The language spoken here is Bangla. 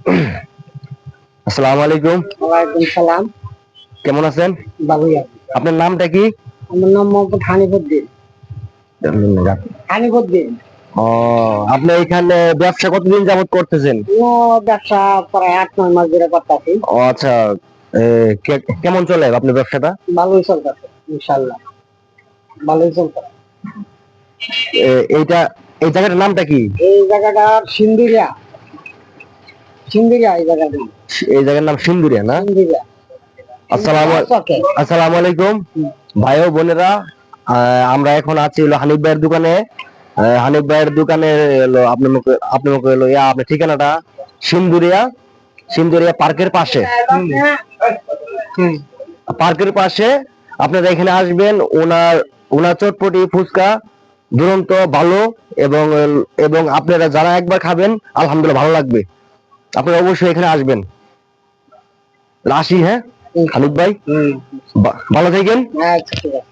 আসসালামু আলাইকুম। ওয়ালাইকুম সালাম। কেমন আছেন? ভালোই আছি আপনার নামটা কি? আমার নাম মোহাম্মদ হানিফুদ্দিন। হানিফুদ্দিন। ও আপনি এখানে ব্যবসা কতদিন যাবত করতেছেন? ও ব্যবসা প্রায় আট নয় মাস ধরে করতেছি। ও আচ্ছা। কেমন চলে আপনার ব্যবসাটা? ভালোই চলতেছে ইনশাল্লাহ ভালোই চলতেছে। এ, এইটা এই জায়গাটার নামটা কি? এই জায়গাটা সিন্দুরিয়া। সিন্দুরিয়া এই জায়গার নাম। সিন্দুরিয়া না? সিন্দুরিয়া আসসালামু আসসালামু আলাইকুম। ভাই ও বোনেরা আমরা এখন আছি হলো হানিফ ভাইয়ের দোকানে। হানিফ ভাইয়ের দোকানে হলো আপনার মুখে আপনার মুখে হলো ইয়া আপনার ঠিকানাটা সিন্দুরিয়া সিন্দুরিয়া পার্কের পাশে। পার্কের পাশে আপনারা এখানে আসবেন ওনার ওনার চটপটি ফুচকা দুরন্ত ভালো এবং এবং আপনারা যারা একবার খাবেন আলহামদুলিল্লাহ ভালো লাগবে। আপনারা অবশ্যই এখানে আসবেন। আসি হ্যাঁ? খালিদ ভাই? ভালো থাকেন। আচ্ছা ঠিক আছে।